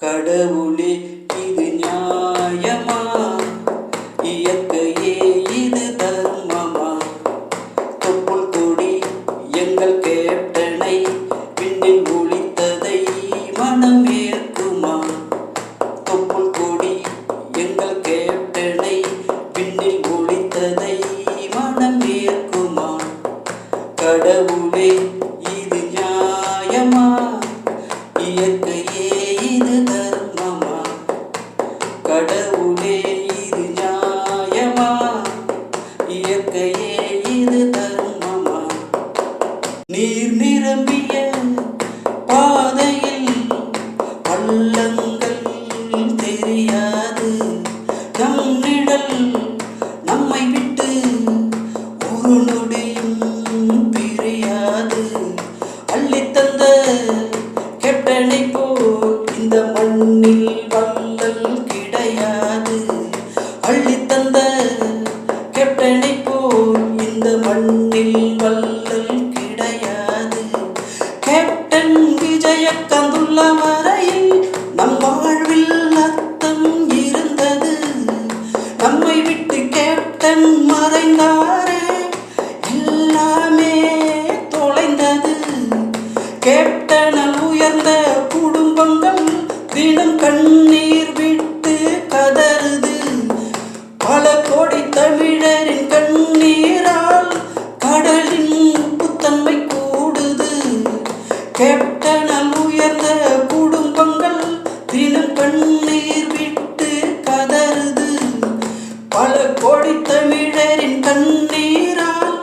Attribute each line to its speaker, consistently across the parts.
Speaker 1: கடவுளே இது நியாயமா? இயற்கையே இது தர்மமா? தொப்புள் கொடி எங்கள் கேப்டனை விண்ணில் ஒளித்ததை மனம் ஏற்குமா? தொப்புள் கொடி எங்கள் கேப்டனை விண்ணில் ஒளித்ததை மனம் ஏற்குமா? கடவுளே நீர் நிரம்பிய பாதையில் பள்ளங்கள் தெரியாது. நம் நிழல் நம்மை விட்டு ஒரு நொடியும் பிரியாது. அள்ளித்தந்த கெட்டனை போல் இந்த மண்ணில் வள்ளல் கிடையாது. அள்ளித்தந்த கெட்டனை போல் இந்த மண்ணில் வள்ளல் கிடையாது. கேப்டன் விஜய கந்துள்ள வரையில் நம் வாழ்வில் அர்த்தம் இருந்தது. நம்மை விட்டு கேப்டன் மறைந்தாரே எல்லாமே தொலைந்தது. கேப்டனால் உயர்ந்த குடும்பங்கள் தினம் கண்ணீர் விட்டு கதறுது. பல கோடி தமிழரின் கண்ணீரால் கடலின் உப்புத்தன்மை கூடுது. கேப்டனால் உயர்ந்த குடும்பங்கள் தினம் கண்ணீர் விட்டு கதறுது. பல கோடி தமிழரின் கண்ணீரால்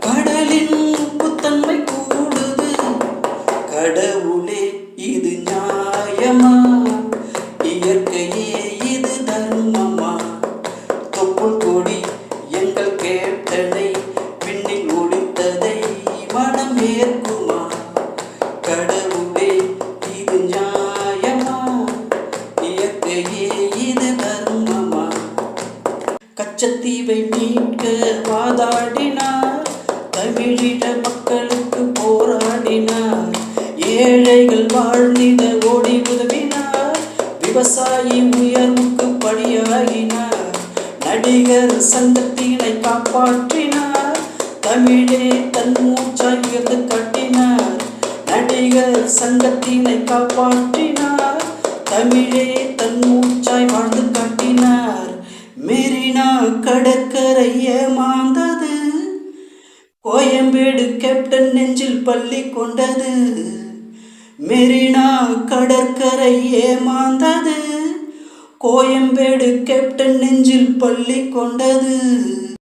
Speaker 1: கடலின் உப்புத்தன்மை கூடுது. கடவுள் மனம் கடவுளே இது நியாயமா? இயற்கையே இது தர்மமா? கச்சத்தீவை மீட்க வாதாடினார். தமிழிட மக்களுக்கு போராடினார். ஏழைகள் வாழ்ந்திட ஓடி உதவினார். விவசாயி உயர்வுக்கு பணியாகினார் நடிகர் சங்கத்தினை காப்பாற்றினார். தமிழே தன் மூச்சாய் நடிகர் சங்கத்தினை காப்பாற்றினார். தமிழே தன் மூச்சாய் வாழ்ந்து காட்டினார். மெரினா கடற்கரை ஏமாந்தது கோயம்பேடு கேப்டன் நெஞ்சில் பள்ளி கொண்டது. மெரினா கடற்கரை ஏமாந்தது கோயம்பேடு கேப்டன் நெஞ்சில் பள்ளி கொண்டது.